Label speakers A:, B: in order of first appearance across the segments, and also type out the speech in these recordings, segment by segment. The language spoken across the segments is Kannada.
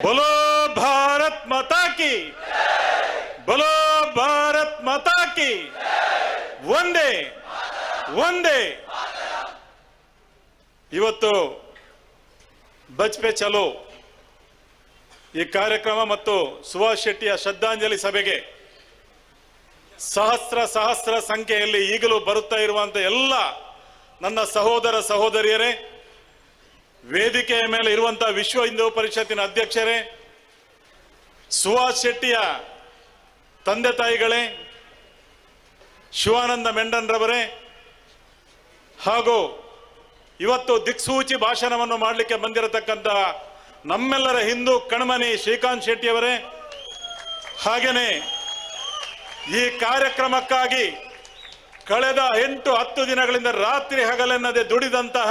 A: बोलो भारत माता की बोलो भारत माता की ಒಂದೇ ಒಂದೇ ಇವತ್ತು ಬಚ್ಪೆ ಚಲೋ ಈ ಕಾರ್ಯಕ್ರಮ ಮತ್ತು ಸುಭಾಷ್ ಶೆಟ್ಟಿಯ ಶ್ರದ್ಧಾಂಜಲಿ ಸಭೆಗೆ ಸಹಸ್ರ ಸಹಸ್ರ ಸಂಖ್ಯೆಯಲ್ಲಿ ಈಗಲೂ ಬರುತ್ತಾ ಇರುವಂತ ಎಲ್ಲ ನನ್ನ ಸಹೋದರ ಸಹೋದರಿಯರೇ ವೇದಿಕೆಯ ಮೇಲೆ ಇರುವಂತಹ ವಿಶ್ವ ಹಿಂದೂ ಪರಿಷತ್ತಿನ ಅಧ್ಯಕ್ಷರೇ, ಸುಹಾಸ್ ಶೆಟ್ಟಿಯ ತಂದೆ ತಾಯಿಗಳೇ, ಶಿವಾನಂದ ಮೆಂಡನ್ರವರೇ, ಹಾಗೂ ಇವತ್ತು ದಿಕ್ಸೂಚಿ ಭಾಷಣವನ್ನು ಮಾಡಲಿಕ್ಕೆ ಬಂದಿರತಕ್ಕಂತಹ ನಮ್ಮೆಲ್ಲರ ಹಿಂದೂ ಕಣ್ಮನಿ ಶ್ರೀಕಾಂತ್ ಶೆಟ್ಟಿಯವರೇ ಹಾಗೇನೆ ಈ ಕಾರ್ಯಕ್ರಮಕ್ಕಾಗಿ ಕಳೆದ ಎಂಟು ಹತ್ತು ದಿನಗಳಿಂದ ರಾತ್ರಿ ಹಗಲೆನ್ನದೆ ದುಡಿದಂತಹ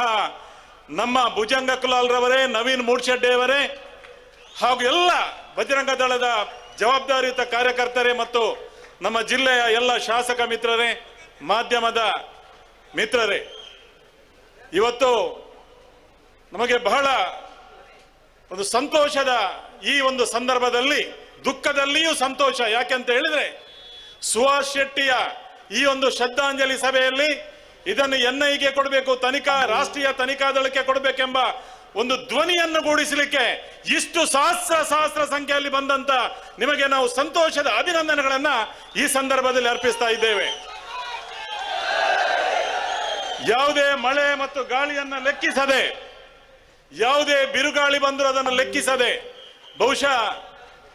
A: ನಮ್ಮ ಭುಜಂಗ ಕುಲಾಲ್ರವರೇ, ನವೀನ್ ಮೂಡ್ಶೆಡ್ಡೆಯವರೇ ಹಾಗೂ ಎಲ್ಲ ಬಜರಂಗ ದಳದ ಜವಾಬ್ದಾರಿಯುತ ಕಾರ್ಯಕರ್ತರೇ ಮತ್ತು ನಮ್ಮ ಜಿಲ್ಲೆಯ ಎಲ್ಲ ಶಾಸಕ ಮಿತ್ರರೇ, ಮಾಧ್ಯಮದ ಮಿತ್ರರೇ, ಇವತ್ತು ನಮಗೆ ಬಹಳ ಒಂದು ಸಂತೋಷದ ಈ ಒಂದು ಸಂದರ್ಭದಲ್ಲಿ, ದುಃಖದಲ್ಲಿಯೂ ಸಂತೋಷ. ಯಾಕೆಂತ ಹೇಳಿದ್ರೆ, ಸುಹಾಸ್ ಶೆಟ್ಟಿಯ ಈ ಒಂದು ಶ್ರದ್ಧಾಂಜಲಿ ಸಭೆಯಲ್ಲಿ ಇದನ್ನು ಎನ್ಐಗೆ ಕೊಡಬೇಕು, ತನಿಖಾ, ರಾಷ್ಟ್ರೀಯ ತನಿಖಾ ದಳಕ್ಕೆ ಕೊಡಬೇಕೆಂಬ ಒಂದು ಧ್ವನಿಯನ್ನು ಗೂಡಿಸಲಿಕ್ಕೆ ಇಷ್ಟು ಸಹಸ್ರ ಸಹಸ್ರ ಸಂಖ್ಯೆಯಲ್ಲಿ ಬಂದಂತ ನಿಮಗೆ ನಾವು ಸಂತೋಷದ ಅಭಿನಂದನೆಗಳನ್ನ ಈ ಸಂದರ್ಭದಲ್ಲಿ ಅರ್ಪಿಸ್ತಾ ಇದ್ದೇವೆ. ಯಾವುದೇ ಮಳೆ ಮತ್ತು ಗಾಳಿಯನ್ನ ಲೆಕ್ಕಿಸದೆ, ಯಾವುದೇ ಬಿರುಗಾಳಿ ಬಂದರೂ ಅದನ್ನು ಲೆಕ್ಕಿಸದೆ, ಬಹುಶಃ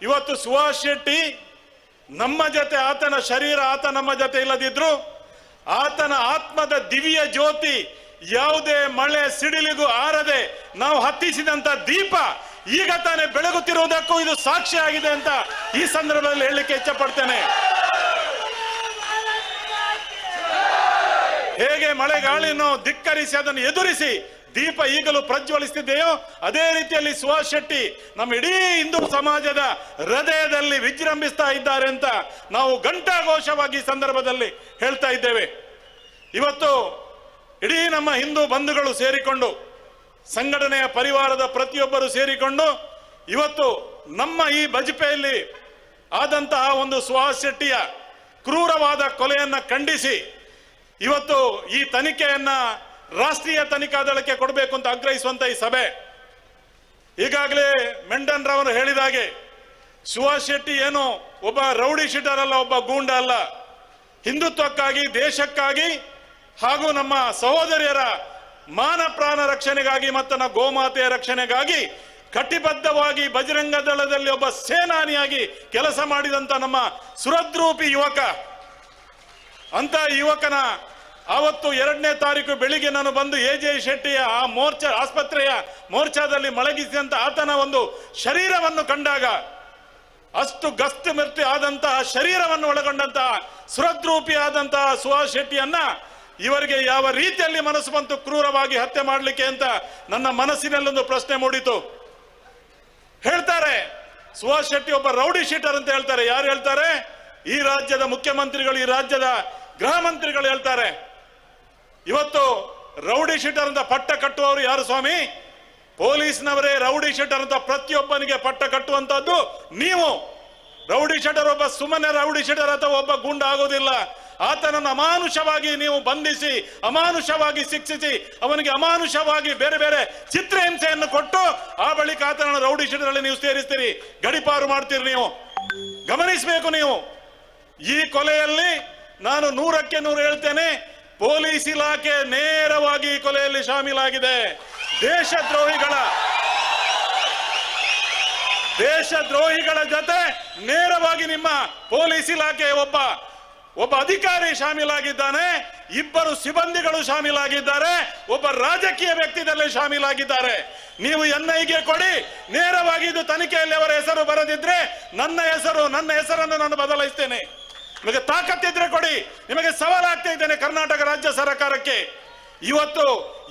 A: ಇವತ್ತು ಸುಭಾಷ್ ಶೆಟ್ಟಿ ನಮ್ಮ ಜೊತೆ ಆತನ ಶರೀರ, ಆತ ನಮ್ಮ ಜೊತೆ ಇಲ್ಲದಿದ್ರು ಆತನ ಆತ್ಮದ ದಿವ್ಯ ಜ್ಯೋತಿ ಯಾವುದೇ ಮಳೆ ಸಿಡಿಲಿಗೂ ಆರದೆ ನಾವು ಹತ್ತಿಸಿದಂತ ದೀಪ ಈಗ ತಾನೇ ಬೆಳಗುತ್ತಿರುವುದಕ್ಕೂ ಇದು ಸಾಕ್ಷಿ ಆಗಿದೆ ಅಂತ ಈ ಸಂದರ್ಭದಲ್ಲಿ ಹೇಳಲಿಕ್ಕೆ ಇಚ್ಛಪಡ್ತೇನೆ. ಹೇಗೆ ಮಳೆಗಾಳಿಯನ್ನು ಧಿಕ್ಕರಿಸಿ ಅದನ್ನು ಎದುರಿಸಿ ದೀಪ ಈಗಲೂ ಪ್ರಜ್ವಲಿಸ್ತಿದೆಯೋ ಅದೇ ರೀತಿಯಲ್ಲಿ ಸುಭಾಷ್ ಶೆಟ್ಟಿ ನಮ್ಮ ಇಡೀ ಹಿಂದೂ ಸಮಾಜದ ಹೃದಯದಲ್ಲಿ ವಿಜೃಂಭಿಸ್ತಾ ಇದ್ದಾರೆ ಅಂತ ನಾವು ಘಂಟಾಘೋಷವಾಗಿ ಈ ಸಂದರ್ಭದಲ್ಲಿ ಹೇಳ್ತಾ ಇದ್ದೇವೆ. ಇವತ್ತು ಇಡೀ ನಮ್ಮ ಹಿಂದೂ ಬಂಧುಗಳು ಸೇರಿಕೊಂಡು, ಸಂಘಟನೆಯ ಪರಿವಾರದ ಪ್ರತಿಯೊಬ್ಬರು ಸೇರಿಕೊಂಡು ಇವತ್ತು ನಮ್ಮ ಈ ಬಜಪೆಯಲ್ಲಿ ಆದಂತಹ ಒಂದು ಸುಹಾಸ್ ಶೆಟ್ಟಿಯ ಕ್ರೂರವಾದ ಕೊಲೆಯನ್ನ ಖಂಡಿಸಿ, ಇವತ್ತು ಈ ತನಿಖೆಯನ್ನ ರಾಷ್ಟ್ರೀಯ ತನಿಖಾ ದಳಕ್ಕೆ ಕೊಡಬೇಕು ಅಂತ ಆಗ್ರಹಿಸುವಂತ ಈ ಸಭೆ. ಈಗಾಗಲೇ ಮೆಂಡನ್ ರವರು ಹೇಳಿದ ಹಾಗೆ, ಸುಭಾಷ್ ಶೆಟ್ಟಿ ಏನು ಒಬ್ಬ ರೌಡಿ ಶೀಟರ್ ಅಲ್ಲ, ಒಬ್ಬ ಗೂಂಡ ಅಲ್ಲ. ಹಿಂದುತ್ವಕ್ಕಾಗಿ, ದೇಶಕ್ಕಾಗಿ ಹಾಗೂ ನಮ್ಮ ಸಹೋದರಿಯರ ಮಾನ ಪ್ರಾಣ ರಕ್ಷಣೆಗಾಗಿ ಮತ್ತು ನಮ್ಮ ಗೋಮಾತೆಯ ರಕ್ಷಣೆಗಾಗಿ ಕಟಿಬದ್ಧವಾಗಿ ಬಜರಂಗ ದಳದಲ್ಲಿ ಒಬ್ಬ ಸೇನಾನಿಯಾಗಿ ಕೆಲಸ ಮಾಡಿದಂತ ನಮ್ಮ ಸುರದ್ರೂಪಿ ಯುವಕ. ಅಂತ ಯುವಕನ ಆವತ್ತು ಎರಡನೇ ತಾರೀಕು ಬೆಳಿಗ್ಗೆ ನಾನು ಬಂದು ಎ ಜೆ ಶೆಟ್ಟಿಯ ಆ ಮೋರ್ಚಾ ಆಸ್ಪತ್ರೆಯ ಮೋರ್ಚಾದಲ್ಲಿ ಮಲಗಿಸಿದಂತ ಆತನ ಒಂದು ಶರೀರವನ್ನು ಕಂಡಾಗ ಅಷ್ಟು ಗಸ್ತು ಮೃತ್ಯು ಆದಂತಹ ಶರೀರವನ್ನು ಒಳಗೊಂಡಂತಹ ಸುರದ್ರೂಪಿ ಆದಂತಹ ಸುಹಾಸ್ ಶೆಟ್ಟಿಯನ್ನ ಇವರಿಗೆ ಯಾವ ರೀತಿಯಲ್ಲಿ ಮನಸ್ಸು ಬಂತು ಕ್ರೂರವಾಗಿ ಹತ್ಯೆ ಮಾಡಲಿಕ್ಕೆ ಅಂತ ನನ್ನ ಮನಸ್ಸಿನಲ್ಲೊಂದು ಪ್ರಶ್ನೆ ಮೂಡಿತು. ಹೇಳ್ತಾರೆ, ಸುಹಾಸ್ ಶೆಟ್ಟಿ ಒಬ್ಬ ರೌಡಿ ಶೀಟರ್ ಅಂತ ಹೇಳ್ತಾರೆ. ಯಾರು ಹೇಳ್ತಾರೆ? ಈ ರಾಜ್ಯದ ಮುಖ್ಯಮಂತ್ರಿಗಳು, ಈ ರಾಜ್ಯದ ಗೃಹ ಮಂತ್ರಿಗಳು ಹೇಳ್ತಾರೆ. ಇವತ್ತು ರೌಡಿ ಶೀಟರ್ ಅಂತ ಪಟ್ಟ ಕಟ್ಟುವವರು ಯಾರು ಸ್ವಾಮಿ? ಪೊಲೀಸ್ನವರೇ ರೌಡಿ ಶೀಟರ್ ಅಂತ ಪ್ರತಿಯೊಬ್ಬನಿಗೆ ಪಟ್ಟ ಕಟ್ಟುವಂತದ್ದು ನೀವು. ರೌಡಿ ಶೀಟರ್ ಒಬ್ಬ ಸುಮ್ಮನೆ ರೌಡಿ ಶೀಟರ್ ಅಥವಾ ಒಬ್ಬ ಗುಂಡ ಆಗೋದಿಲ್ಲ. ಆತನನ್ನು ಅಮಾನುಷವಾಗಿ ನೀವು ಬಂಧಿಸಿ, ಅಮಾನುಷವಾಗಿ ಶಿಕ್ಷಿಸಿ, ಅವನಿಗೆ ಅಮಾನುಷವಾಗಿ ಬೇರೆ ಬೇರೆ ಚಿತ್ರಹಿಂಸೆಯನ್ನು ಕೊಟ್ಟು ಆ ಬಳಿಕ ಆತನನ್ನು ರೌಡಿ ಶೀಟರ್ ಅಲ್ಲಿ ನೀವು ಸೇರಿಸ್ತೀರಿ. ಗಡಿಪಾರು ಮಾಡ್ತೀರಿ ನೀವು. ಗಮನಿಸಬೇಕು ನೀವು. ಈ ಕೊಲೆಯಲ್ಲಿ ನಾನು ನೂರಕ್ಕೆ ನೂರು ಹೇಳ್ತೇನೆ. ಪೊಲೀಸ್ ಇಲಾಖೆ ನೇರವಾಗಿ ಕೊಲೆಯಲ್ಲಿ ಶಾಮೀಲಾಗಿದೆ. ದೇಶದ್ರೋಹಿಗಳ ದೇಶದ್ರೋಹಿಗಳ ಜೊತೆ ನೇರವಾಗಿ ನಿಮ್ಮ ಪೊಲೀಸ್ ಇಲಾಖೆ ಒಬ್ಬ ಒಬ್ಬ ಅಧಿಕಾರಿ ಶಾಮೀಲಾಗಿದ್ದಾನೆ. ಇಬ್ಬರು ಸಿಬ್ಬಂದಿಗಳು ಶಾಮೀಲಾಗಿದ್ದಾರೆ. ಒಬ್ಬ ರಾಜಕೀಯ ವ್ಯಕ್ತಿದಲ್ಲಿ ಶಾಮೀಲಾಗಿದ್ದಾರೆ. ನೀವು ಎನ್ಐಗೆ ಕೊಡಿ. ನೇರವಾಗಿ ಇದು ತನಿಖೆಯಲ್ಲಿ ಅವರ ಹೆಸರು ಬರದಿದ್ರೆ ನನ್ನ ಹೆಸರು, ನನ್ನ ಹೆಸರನ್ನು ನಾನು ಬದಲಾಯಿಸ್ತೇನೆ. ನಿಮಗೆ ತಾಕತ್ತಿದ್ರೆ ಕೊಡಿ. ನಿಮಗೆ ಸವಾಲಾಗ್ತಾ ಇದ್ದೇನೆ ಕರ್ನಾಟಕ ರಾಜ್ಯ ಸರ್ಕಾರಕ್ಕೆ. ಇವತ್ತು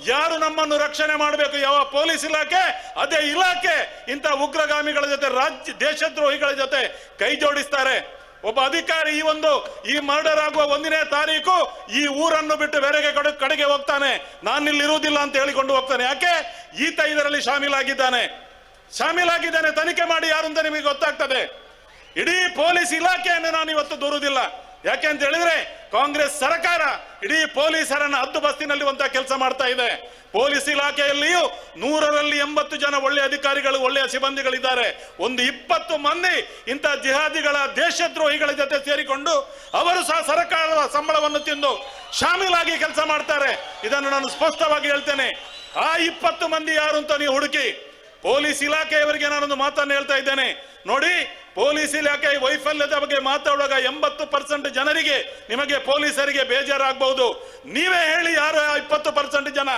A: ಯಾರು ನಮ್ಮನ್ನು ರಕ್ಷಣೆ ಮಾಡಬೇಕು? ಯಾವ ಪೊಲೀಸ್ ಇಲಾಖೆ? ಅದೇ ಇಲಾಖೆ. ಇಂಥ ಉಗ್ರಗಾಮಿಗಳ ಜೊತೆ, ರಾಜ್ಯ ದೇಶದ್ರೋಹಿಗಳ ಜೊತೆ ಕೈ ಜೋಡಿಸ್ತಾರೆ. ಒಬ್ಬ ಅಧಿಕಾರಿ ಈ ಒಂದು, ಈ ಮರ್ಡರ್ ಆಗುವ ಒಂದನೇ ತಾರೀಕು ಈ ಊರನ್ನು ಬಿಟ್ಟು ಬೇರೆಗೆ ಕಡೆ, ಕಡೆಗೆ ಹೋಗ್ತಾನೆ. ನಾನು ಇಲ್ಲಿ ಇರುವುದಿಲ್ಲ ಅಂತ ಹೇಳಿಕೊಂಡು ಹೋಗ್ತಾನೆ. ಯಾಕೆ? ಈತ ಇದರಲ್ಲಿ ಶಾಮೀಲಾಗಿದ್ದಾನೆ. ಶಾಮೀಲಾಗಿದ್ದಾನೆ. ತನಿಖೆ ಮಾಡಿ ಯಾರು ಅಂತ ನಿಮಗೆ ಗೊತ್ತಾಗ್ತದೆ. ಇಡೀ ಪೊಲೀಸ್ ಇಲಾಖೆಯನ್ನು ನಾನು ಇವತ್ತು ದೂರುವುದಿಲ್ಲ. ಯಾಕೆ ಅಂತ ಹೇಳಿದ್ರೆ, ಕಾಂಗ್ರೆಸ್ ಸರ್ಕಾರ ಇಡೀ ಪೊಲೀಸರನ್ನ ಹತ್ತು ಬಸ್ತಿನಲ್ಲಿ ಕೆಲಸ ಮಾಡ್ತಾ ಇದೆ. ಪೊಲೀಸ್ ಇಲಾಖೆಯಲ್ಲಿಯೂ ನೂರರಲ್ಲಿ ಎಂಬತ್ತು ಜನ ಒಳ್ಳೆಯ ಅಧಿಕಾರಿಗಳು ಒಳ್ಳೆಯ ಸಿಬ್ಬಂದಿಗಳಿದ್ದಾರೆ. ಒಂದು ಇಪ್ಪತ್ತು ಮಂದಿ ಇಂಥ ಜಿಹಾದಿಗಳ, ದೇಶದ್ರೋಹಿಗಳ ಜೊತೆ ಸೇರಿಕೊಂಡು ಅವರು ಸಹ ಸರ್ಕಾರದ ಸಂಬಳವನ್ನು ತಿಂದು ಶಾಮೀಲಾಗಿ ಕೆಲಸ ಮಾಡ್ತಾರೆ. ಇದನ್ನು ನಾನು ಸ್ಪಷ್ಟವಾಗಿ ಹೇಳ್ತೇನೆ. ಆ ಇಪ್ಪತ್ತು ಮಂದಿ ಯಾರು ಅಂತ ನೀವು ಹುಡುಕಿ, ಪೊಲೀಸ್ ಇಲಾಖೆಯವರಿಗೆ ನಾನೊಂದು ಮಾತನ್ನು ಹೇಳ್ತಾ ಇದ್ದೇನೆ. ನೋಡಿ ಪೊಲೀಸ್ ಇಲಾಖೆ ವೈಫಲ್ಯದ ಬಗ್ಗೆ ಮಾತಾಡುವಾಗ ಎಂಬತ್ತು ಪರ್ಸೆಂಟ್ ಜನರಿಗೆ ನಿಮಗೆ ಪೊಲೀಸರಿಗೆ ಬೇಜಾರಾಗಬಹುದು. ನೀವೇ ಹೇಳಿ ಯಾರು ಇಪ್ಪತ್ತು ಪರ್ಸೆಂಟ್ ಜನ.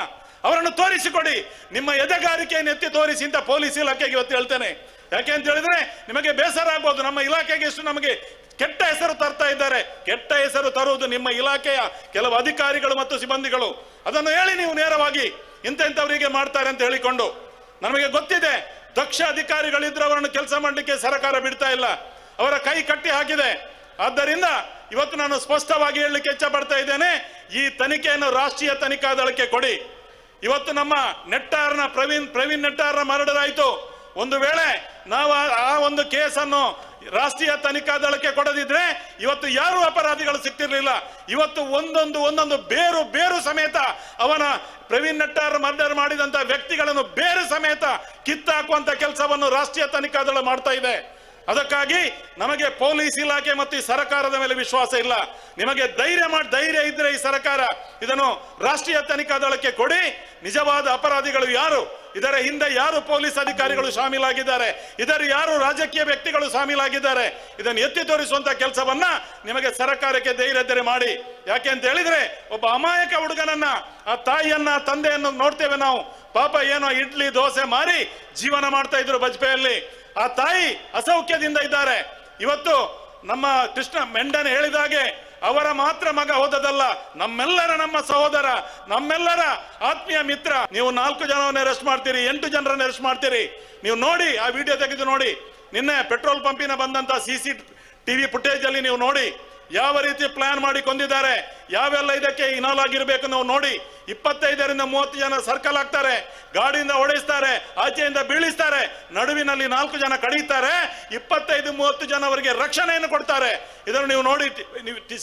A: ಅವರನ್ನು ತೋರಿಸಿಕೊಡಿ. ನಿಮ್ಮ ಎದೆಗಾರಿಕೆಯನ್ನು ಎತ್ತಿ ತೋರಿಸಿ ಅಂತ ಪೊಲೀಸ್ ಇಲಾಖೆಗೆ ಇವತ್ತು ಹೇಳ್ತೇನೆ. ಯಾಕೆ ಅಂತ ಹೇಳಿದ್ರೆ ನಿಮಗೆ ಬೇಸರ ಆಗ್ಬೋದು. ನಮ್ಮ ಇಲಾಖೆಗೆ ಎಷ್ಟು ನಮಗೆ ಕೆಟ್ಟ ಹೆಸರು ತರ್ತಾ ಇದ್ದಾರೆ. ಕೆಟ್ಟ ಹೆಸರು ತರುವುದು ನಿಮ್ಮ ಇಲಾಖೆಯ ಕೆಲವು ಅಧಿಕಾರಿಗಳು ಮತ್ತು ಸಿಬ್ಬಂದಿಗಳು. ಅದನ್ನು ಹೇಳಿ ನೀವು ನೇರವಾಗಿ ಇಂಥ ಇಂಥವರಿಗೆ ಮಾಡ್ತಾರೆ ಅಂತ ಹೇಳಿಕೊಂಡು. ನಮಗೆ ಗೊತ್ತಿದೆ ದಕ್ಷ ಅಧಿಕಾರಿಗಳಿದ್ರೆ ಅವರನ್ನು ಕೆಲಸ ಮಾಡಲಿಕ್ಕೆ ಸರ್ಕಾರ ಬಿಡ್ತಾ ಇಲ್ಲ. ಅವರ ಕೈ ಕಟ್ಟಿ ಹಾಕಿದೆ. ಆದ್ದರಿಂದ ಇವತ್ತು ನಾನು ಸ್ಪಷ್ಟವಾಗಿ ಹೇಳಲಿಕ್ಕೆ ಇಚ್ಛೆ ಪಡ್ತಾ ಇದ್ದೇನೆ, ಈ ತನಿಖೆಯನ್ನು ರಾಷ್ಟ್ರೀಯ ತನಿಖಾ ದಳಕ್ಕೆ ಕೊಡಿ. ಇವತ್ತು ನಮ್ಮ ನೆಟ್ಟಾರ್ನ ಪ್ರವೀಣ್ ಪ್ರವೀಣ್ ನೆಟ್ಟಾರ್ನ ಮರ್ಡರ್ ಆಯ್ತು ಒಂದು ವೇಳೆ ನಾವು ಆ ಒಂದು ಕೇಸನ್ನು ರಾಷ್ಟ್ರೀಯ ತನಿಖಾ ದಳಕ್ಕೆ ಕೊಡದಿದ್ರೆ ಇವತ್ತು ಯಾರು ಅಪರಾಧಿಗಳು ಸಿಗ್ತಿರ್ಲಿಲ್ಲ ಇವತ್ತು ಒಂದೊಂದು ಒಂದೊಂದು ಬೇರು ಬೇರು ಸಮೇತ ಅವನ ಪ್ರವೀಣ್ ನಟ್ಟಾರ್ ಮರ್ಡರ್ ಮಾಡಿದಂತ ವ್ಯಕ್ತಿಗಳನ್ನು ಬೇರು ಸಮೇತ ಕಿತ್ತಾಕುವಂತ ಕೆಲಸವನ್ನು ರಾಷ್ಟ್ರೀಯ ತನಿಖಾ ದಳ ಮಾಡ್ತಾ ಇದೆ. ಅದಕ್ಕಾಗಿ ನಮಗೆ ಪೊಲೀಸ್ ಇಲಾಖೆ ಮತ್ತು ಈ ಸರ್ಕಾರದ ಮೇಲೆ ವಿಶ್ವಾಸ ಇಲ್ಲ. ನಿಮಗೆ ಧೈರ್ಯ ಮಾಡಿ, ಧೈರ್ಯ ಇದ್ರೆ ಈ ಸರ್ಕಾರ ಇದನ್ನು ರಾಷ್ಟ್ರೀಯ ತನಿಖಾ ದಳಕ್ಕೆ ಕೊಡಿ. ನಿಜವಾದ ಅಪರಾಧಿಗಳು ಯಾರು? ಇದರ ಹಿಂದೆ ಯಾರು ಪೊಲೀಸ್ ಅಧಿಕಾರಿಗಳು ಶಾಮೀಲಾಗಿದ್ದಾರೆ, ಇದರ ಯಾರು ರಾಜಕೀಯ ವ್ಯಕ್ತಿಗಳು ಶಾಮೀಲಾಗಿದ್ದಾರೆ, ಇದನ್ನು ಎತ್ತಿ ತೋರಿಸುವಂತ ಕೆಲಸವನ್ನ ನಿಮಗೆ ಸರ್ಕಾರಕ್ಕೆ ಧೈರ್ಯದರೆ ಮಾಡಿ. ಯಾಕೆ ಅಂತ ಹೇಳಿದ್ರೆ, ಒಬ್ಬ ಅಮಾಯಕ ಹುಡುಗನನ್ನ, ಆ ತಾಯಿಯನ್ನ, ತಂದೆಯನ್ನು ನೋಡ್ತೇವೆ ನಾವು. ಪಾಪ ಏನೋ ಇಡ್ಲಿ, ದೋಸೆ ಮಾರಿ ಜೀವನ ಮಾಡ್ತಾ ಇದ್ರು ಬಜ್ಪೆಯಲ್ಲಿ. ಆ ತಾಯಿ ಅಸೌಖ್ಯದಿಂದ ಇದ್ದಾರೆ. ಇವತ್ತು ನಮ್ಮ ಕೃಷ್ಣ ಮೆಂಡನ್ ಹೇಳಿದಾಗೆ ಅವರ ಮಾತ್ರ ಮಗ ಹೋದದಲ್ಲ ನಮ್ಮೆಲ್ಲರ ನಮ್ಮ ಸಹೋದರ, ನಮ್ಮೆಲ್ಲರ ಆತ್ಮೀಯ ಮಿತ್ರ. ನೀವು ನಾಲ್ಕು ಜನವನ್ನ ಅರೆಸ್ಟ್ ಮಾಡ್ತೀರಿ, ಎಂಟು ಜನರನ್ನ ಅರೆಸ್ಟ್ ಮಾಡ್ತೀರಿ. ನೀವು ನೋಡಿ, ಆ ವಿಡಿಯೋ ತೆಗೆದು ನೋಡಿ. ನಿನ್ನೆ ಪೆಟ್ರೋಲ್ ಪಂಪಿನ ಬಂದಂತ ಸಿ ಸಿ ಟಿವಿ ಫುಟೇಜ್ ಅಲ್ಲಿ ನೀವು ನೋಡಿ, ಯಾವ ರೀತಿ ಪ್ಲಾನ್ ಮಾಡಿ ಕೊಂದಿದ್ದಾರೆ. ಯಾವೆಲ್ಲ ಇದಕ್ಕೆ ಇನಾಲ್ ಆಗಿರ್ಬೇಕು ನಾವು ನೋಡಿ ಇಪ್ಪತ್ತೈದರಿಂದ ಮೂವತ್ತು ಜನ ಸರ್ಕಲ್ ಆಗ್ತಾರೆ, ಗಾಡಿಯಿಂದ ಹೊಡೆಸ್ತಾರೆ ಆಚೆಯಿಂದ ಬೀಳಿಸ್ತಾರೆ, ನಡುವಿನಲ್ಲಿ ನಾಲ್ಕು ಜನ ಕಡಿತಾರೆ, ಇಪ್ಪತ್ತೈದು, ಮೂವತ್ತು ಜನ ಅವರಿಗೆ ರಕ್ಷಣೆಯನ್ನು ಕೊಡ್ತಾರೆ. ಇದನ್ನು ನೀವು ನೋಡಿ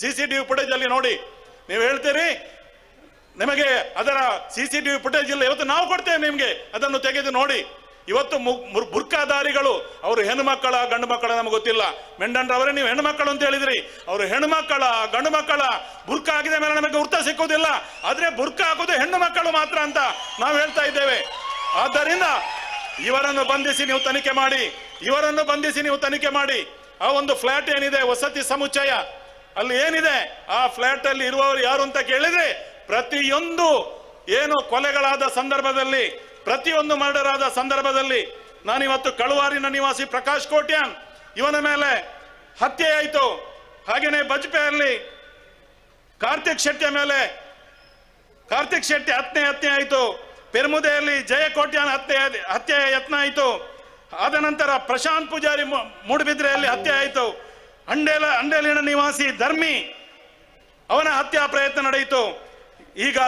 A: ಸಿ ಸಿ ಟಿವಿ ಫುಟೇಜ್ ಅಲ್ಲಿ ನೋಡಿ. ನೀವು ಹೇಳ್ತೀರಿ, ನಿಮಗೆ ಅದರ ಸಿ ಸಿ ಟಿವಿ ಫುಟೇಜ್ ಇಲ್ಲ, ಇವತ್ತು ನಾವು ಕೊಡ್ತೇವೆ ನಿಮಗೆ, ಅದನ್ನು ತೆಗೆದು ನೋಡಿ. ಇವತ್ತು ಬುರ್ಕಾಧಾರಿಗಳು ಅವರು ಹೆಣ್ಣು ಮಕ್ಕಳ ಗಂಡು ಮಕ್ಕಳ ನಮಗೆ ಗೊತ್ತಿಲ್ಲ. ಮೆಂಡನ್ರವರೇ ನೀವು ಹೆಣ್ಣು ಮಕ್ಕಳು ಅಂತ ಹೇಳಿದ್ರಿ. ಅವರು ಹೆಣ್ಣು ಮಕ್ಕಳ ಗಂಡು ಮಕ್ಕಳ ಬುರ್ಕ ಆಗಿದೆ ಮೇಲೆ ನಮಗೆ ಉರ್ತ ಸಿಕ್ಕುವುದಿಲ್ಲ. ಆದ್ರೆ ಬುರ್ಕ ಹಾಕೋದು ಹೆಣ್ಣು ಮಕ್ಕಳು ಮಾತ್ರ ಅಂತ ನಾವು ಹೇಳ್ತಾ ಇದ್ದೇವೆ. ಆದ್ದರಿಂದ ಇವರನ್ನು ಬಂಧಿಸಿ ನೀವು ತನಿಖೆ ಮಾಡಿ. ಇವರನ್ನು ಬಂಧಿಸಿ ನೀವು ತನಿಖೆ ಮಾಡಿ. ಆ ಒಂದು ಫ್ಲಾಟ್ ಏನಿದೆ, ವಸತಿ ಸಮುಚ್ಚಯ, ಅಲ್ಲಿ ಏನಿದೆ, ಆ ಫ್ಲಾಟ್ ಅಲ್ಲಿ ಇರುವವರು ಯಾರು ಅಂತ ಕೇಳಿದ್ರೆ ಪ್ರತಿಯೊಂದು ಏನು ಕೊಲೆಗಳಾದ ಸಂದರ್ಭದಲ್ಲಿ ಪ್ರತಿಯೊಂದು ಮರ್ಡರ್ ಆದ ಸಂದರ್ಭದಲ್ಲಿ ನಾನಿವತ್ತು ಕಳುವಾರಿನ ನಿವಾಸಿ ಪ್ರಕಾಶ್ ಕೋಟ್ಯಾನ್, ಇವನ ಮೇಲೆ ಹತ್ಯೆ ಆಯಿತು. ಹಾಗೆಯೇ ಬಜ್ಪೆಯಲ್ಲಿ ಕಾರ್ತಿಕ್ ಶೆಟ್ಟಿಯ ಮೇಲೆ ಕಾರ್ತಿಕ್ ಶೆಟ್ಟಿ ಹತ್ಯೆ ಹತ್ಯೆ ಆಯಿತು. ಪೆರ್ಮುದೆಯಲ್ಲಿ ಜಯ ಕೋಟ್ಯಾನ್ ಹತ್ಯೆ ಹತ್ಯೆ ಯತ್ನ ಆಯಿತು. ಆದ ನಂತರ ಪ್ರಶಾಂತ್ ಪೂಜಾರಿ ಮೂಡುಬಿದ್ರೆಯಲ್ಲಿ ಹತ್ಯೆ ಆಯಿತು. ಅಂಡೇಲ, ಅಂಡೇಲಿನ ನಿವಾಸಿ ಧರ್ಮಿ ಅವನ ಹತ್ಯಾ ಪ್ರಯತ್ನ ನಡೆಯಿತು. ಈಗ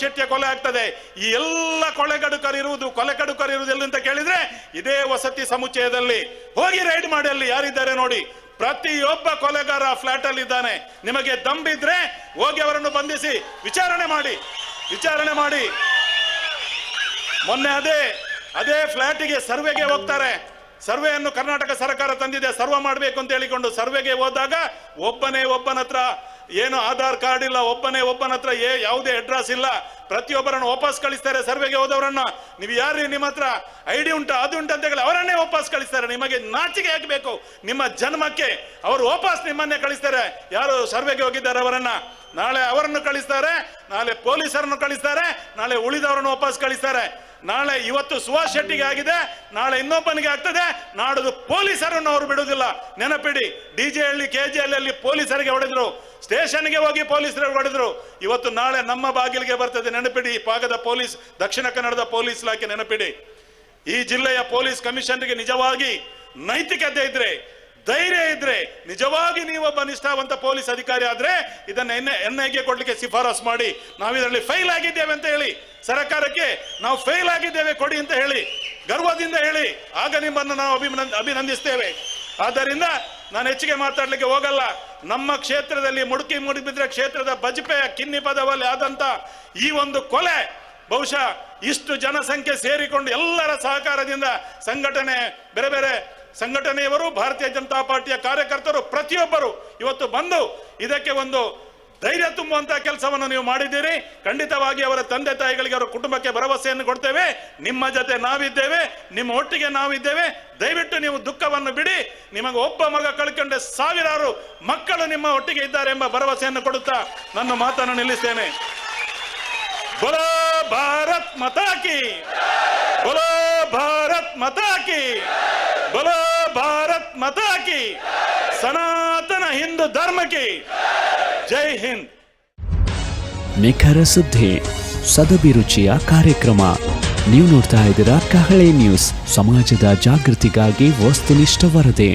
A: ಶೆಟ್ಟಿಯ ಕೊಲೆ ಆಗ್ತದೆ. ಈ ಎಲ್ಲ ಕೊಲೆಗಡುಕರು ಇರುವುದು ಕೊಲೆಗಡುಕರು ಇರುವುದು ಎಲ್ಲಿ ಅಂತ ಕೇಳಿದ್ರೆ ಇದೇ ವಸತಿ ಸಮುಚ್ಚಯದಲ್ಲಿ ಹೋಗಿ ರೈಡ್ ಮಾಡಿ ಅಲ್ಲಿ ಯಾರಿದ್ದಾರೆ ನೋಡಿ. ಪ್ರತಿಯೊಬ್ಬ ಕೊಲೆಗಾರ ಫ್ಲಾಟ್ ಅಲ್ಲಿ ಇದ್ದಾನೆ. ನಿಮಗೆ ದಂಬಿದ್ರೆ ಹೋಗಿ ಅವರನ್ನು ಬಂಧಿಸಿ ವಿಚಾರಣೆ ಮಾಡಿ. ವಿಚಾರಣೆ ಮಾಡಿ. ಮೊನ್ನೆ ಅದೇ ಅದೇ ಫ್ಲಾಟಿಗೆ ಸರ್ವೆಗೆ ಹೋಗ್ತಾರೆ. ಸರ್ವೆಯನ್ನು ಕರ್ನಾಟಕ ಸರ್ಕಾರ ತಂದಿದೆ. ಸರ್ವೆ ಮಾಡಬೇಕು ಅಂತ ಹೇಳಿಕೊಂಡು ಸರ್ವೆಗೆ ಹೋದಾಗ ಒಬ್ಬನೇ ಒಬ್ಬನ ಹತ್ರ ಏನು ಆಧಾರ್ ಕಾರ್ಡ್ ಇಲ್ಲ, ಒಬ್ಬನೇ ಒಬ್ಬನ ಹತ್ರ ಏ, ಯಾವುದೇ ಅಡ್ರೆಸ್ ಇಲ್ಲ. ಪ್ರತಿಯೊಬ್ಬರನ್ನು ವಾಪಸ್ ಕಳಿಸ್ತಾರೆ ಸರ್ವೆಗೆ ಹೋದವರನ್ನ. ನೀವು ಯಾರು ನಿಮ್ಮ ಹತ್ರ? ಐ ಡಿ ಉಂಟಾ, ಅದು ಉಂಟು ಅಂತ ಹೇಳಿ ಅವರನ್ನೇ ವಾಪಸ್ ಕಳಿಸ್ತಾರೆ. ನಿಮಗೆ ನಾಚಿಕೆ ಹಾಕಬೇಕು ನಿಮ್ಮ ಜನ್ಮಕ್ಕೆ ಅವರು ವಾಪಸ್ ನಿಮ್ಮನ್ನೇ ಕಳಿಸ್ತಾರೆ. ಯಾರು ಸರ್ವೆಗೆ ಹೋಗಿದ್ದಾರೆ ಅವರನ್ನ? ನಾಳೆ ಅವರನ್ನು ಕಳಿಸ್ತಾರೆ, ನಾಳೆ ಪೊಲೀಸರನ್ನು ಕಳಿಸ್ತಾರೆ, ನಾಳೆ ಉಳಿದವರನ್ನು ವಾಪಸ್ ಕಳಿಸ್ತಾರೆ. ನಾಳೆ ಇವತ್ತು ಸುಭಾಷ್ ಶೆಟ್ಟಿಗೆ ಆಗಿದೆ, ನಾಳೆ ಇನ್ನೊಬ್ಬನಿಗೆ ಆಗ್ತದೆ. ನಾಡದು ಪೊಲೀಸರನ್ನು ಅವರು ಬಿಡುವುದಿಲ್ಲ. ನೆನಪಿಡಿ, D J Halli, K G ಅಲ್ಲಿ ಪೊಲೀಸರಿಗೆ ಹೊಡೆದ್ರು. ಸ್ಟೇಷನ್ಗೆ ಹೋಗಿ ಪೊಲೀಸರಿಗೆ ಹೊಡೆದ್ರು. ಇವತ್ತು ನಾಳೆ ನಮ್ಮ ಬಾಗಿಲಿಗೆ ಬರ್ತದೆ, ನೆನಪಿಡಿ. ಈ ಭಾಗದ ಪೊಲೀಸ್, ದಕ್ಷಿಣ ಕನ್ನಡದ ಪೊಲೀಸ್ ಇಲಾಖೆ ನೆನಪಿಡಿ. ಈ ಜಿಲ್ಲೆಯ ಪೊಲೀಸ್ ಕಮಿಷನರ್ಗೆ ನಿಜವಾಗಿ ನೈತಿಕತೆ ಇದ್ರೆ ಧೈರ್ಯ ಇದ್ರೆ ನಿಜವಾಗಿ ನೀವು ಒಬ್ಬ ನಿಷ್ಠಾವಂತ ಪೊಲೀಸ್ ಅಧಿಕಾರಿ ಆದ್ರೆ ಇದನ್ನ ಎನ್ ಐಗೆ ಕೊಡ್ಲಿಕ್ಕೆ ಶಿಫಾರಸ್ ಮಾಡಿ. ನಾವು ಇದರಲ್ಲಿ ಫೈಲ್ ಆಗಿದ್ದೇವೆ ಅಂತ ಹೇಳಿ. ಸರ್ಕಾರಕ್ಕೆ ನಾವು ಫೈಲ್ ಆಗಿದ್ದೇವೆ ಕೊಡಿ ಅಂತ ಹೇಳಿ. ಗರ್ವದಿಂದ ಹೇಳಿ. ಆಗ ನಿಮ್ಮನ್ನು ನಾವು ಅಭಿನಂದ ಅಭಿನಂದಿಸ್ತೇವೆ. ಆದ್ದರಿಂದ ನಾನು ಹೆಚ್ಚಿಗೆ ಮಾತಾಡ್ಲಿಕ್ಕೆ ಹೋಗಲ್ಲ. ನಮ್ಮ ಕ್ಷೇತ್ರದಲ್ಲಿ ಮುಡುಕಿ ಮುಡಿಬಿದ್ರೆ ಕ್ಷೇತ್ರದ ಬಜಪೆಯ ಕಿನ್ನಿ ಪದವಲ್ಲಿ ಆದಂತ ಈ ಒಂದು ಕೊಲೆ ಬಹುಶಃ ಇಷ್ಟು ಜನಸಂಖ್ಯೆ ಸೇರಿಕೊಂಡು ಎಲ್ಲರ ಸಹಕಾರದಿಂದ ಸಂಘಟನೆ ಬೇರೆ ಬೇರೆ ಸಂಘಟನೆಯವರು, ಭಾರತೀಯ ಜನತಾ ಪಾರ್ಟಿಯ ಕಾರ್ಯಕರ್ತರು, ಪ್ರತಿಯೊಬ್ಬರು ಇವತ್ತು ಬಂದು ಇದಕ್ಕೆ ಒಂದು ಧೈರ್ಯ ತುಂಬುವಂತಹ ಕೆಲಸವನ್ನು ನೀವು ಮಾಡಿದ್ದೀರಿ. ಖಂಡಿತವಾಗಿ ಅವರ ತಂದೆ ತಾಯಿಗಳಿಗೆ ಅವರ ಕುಟುಂಬಕ್ಕೆ ಭರವಸೆಯನ್ನು ಕೊಡ್ತೇವೆ. ನಿಮ್ಮ ಜೊತೆ ನಾವಿದ್ದೇವೆ, ನಿಮ್ಮ ಒಟ್ಟಿಗೆ ನಾವಿದ್ದೇವೆ. ದಯವಿಟ್ಟು ನೀವು ದುಃಖವನ್ನು ಬಿಡಿ. ನಿಮಗೆ ಒಬ್ಬ ಮಗ ಕಳ್ಕೊಂಡೆ ಸಾವಿರಾರು ಮಕ್ಕಳು ನಿಮ್ಮ ಒಟ್ಟಿಗೆ ಇದ್ದಾರೆ ಎಂಬ ಭರವಸೆಯನ್ನು ಕೊಡುತ್ತಾ ನನ್ನ ಮಾತನ್ನು ನಿಲ್ಲಿಸ್ತೇನೆ. ಬೋಲೋ ಭಾರತ್ ಮತಾಕಿ ಬೋಲೋ ಭಾರತ್ ಮತಾಕಿ ಬಲೋ ಭಾರತ್ ಮತ ಕಿ, ಸನಾತನ ಹಿಂದೂ ಧರ್ಮ ಕಿ ಜೈ ಹಿಂದ್.
B: ನಿಖರ ಸುದ್ದಿ ಸದಭಿರುಚಿಯ ಕಾರ್ಯಕ್ರಮ. ನೀವು ನೋಡ್ತಾ ಇದ್ದೀರಾ ಕಹಳೆ ನ್ಯೂಸ್, ಸಮಾಜದ ಜಾಗೃತಿಗಾಗಿ ವಸ್ತುನಿಷ್ಠ ವರದಿ.